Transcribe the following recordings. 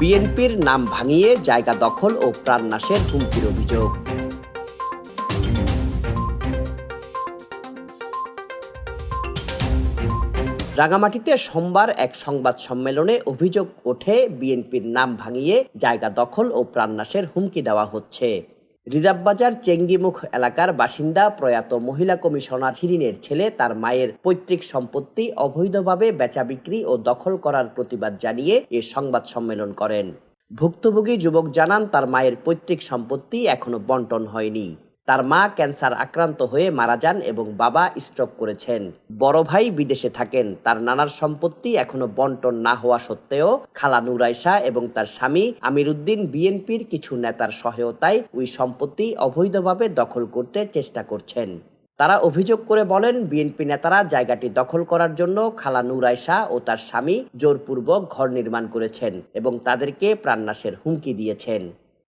বিএনপির নাম ভাঙিয়ে জায়গা দখল ও প্রাণনাশের হুমকির অভিযোগ। রাঙামাটিতে সোমবার এক সংবাদ সম্মেলনে অভিযোগ ওঠে, বিএনপির নাম ভাঙিয়ে জায়গা দখল ও প্রাণনাশের হুমকি দেওয়া হচ্ছে। রিজাববাজার চেঙ্গিমুখ এলাকার বাসিন্দা প্রয়াত মহিলা কমিশনার হিরিনের ছেলে তার মায়ের পৈতৃক সম্পত্তি অবৈধভাবে বেচা বিক্রি ও দখল করার প্রতিবাদ জানিয়ে এ সংবাদ সম্মেলন করেন। ভুক্তভোগী যুবক জানান, তার মায়ের পৈতৃক সম্পত্তি এখনও বন্টন হয়নি। তার মা ক্যান্সার আক্রান্ত হয়ে মারা যান এবং বাবা স্ট্রোক করেছেন। বড় ভাই বিদেশে থাকেন। তার নানার সম্পত্তি এখনও বন্টন না হওয়া সত্ত্বেও খালা নুরাইশা এবং তার স্বামী আমির উদ্দিন বিএনপির কিছু নেতার সহায়তায় ওই সম্পত্তি অবৈধভাবে দখল করতে চেষ্টা করছেন। তারা অভিযোগ করে বলেন, বিএনপি নেতারা জায়গাটি দখল করার জন্য খালা নুরাইশা ও তার স্বামী জোরপূর্বক ঘর নির্মাণ করেছেন এবং তাদেরকে প্রাণনাশের হুমকি দিয়েছেন।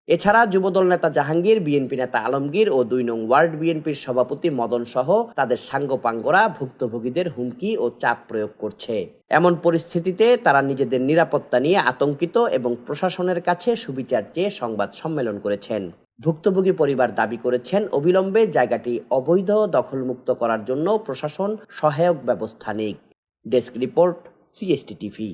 এছাড়া যুবদল নেতা জাহাঙ্গীর, বিএনপি নেতা আলমগীর ও দুই নং ওয়ার্ড বিএনপির সভাপতি মদন সহ তাদের সাঙ্গপাঙ্গরা ভুক্তভোগীদের হুমকি ও চাপ প্রয়োগ করছে। এমন পরিস্থিতিতে তারা নিজেদের নিরাপত্তা নিয়ে আতঙ্কিত এবং প্রশাসনের কাছে সুবিচার চেয়ে সংবাদ সম্মেলন করেছেন। ভুক্তভোগী পরিবার দাবি করেছেন, অবিলম্বে জায়গাটি অবৈধ দখলমুক্ত করার জন্য প্রশাসন সহায়ক ব্যবস্থা নিক। Desk report, CST TV.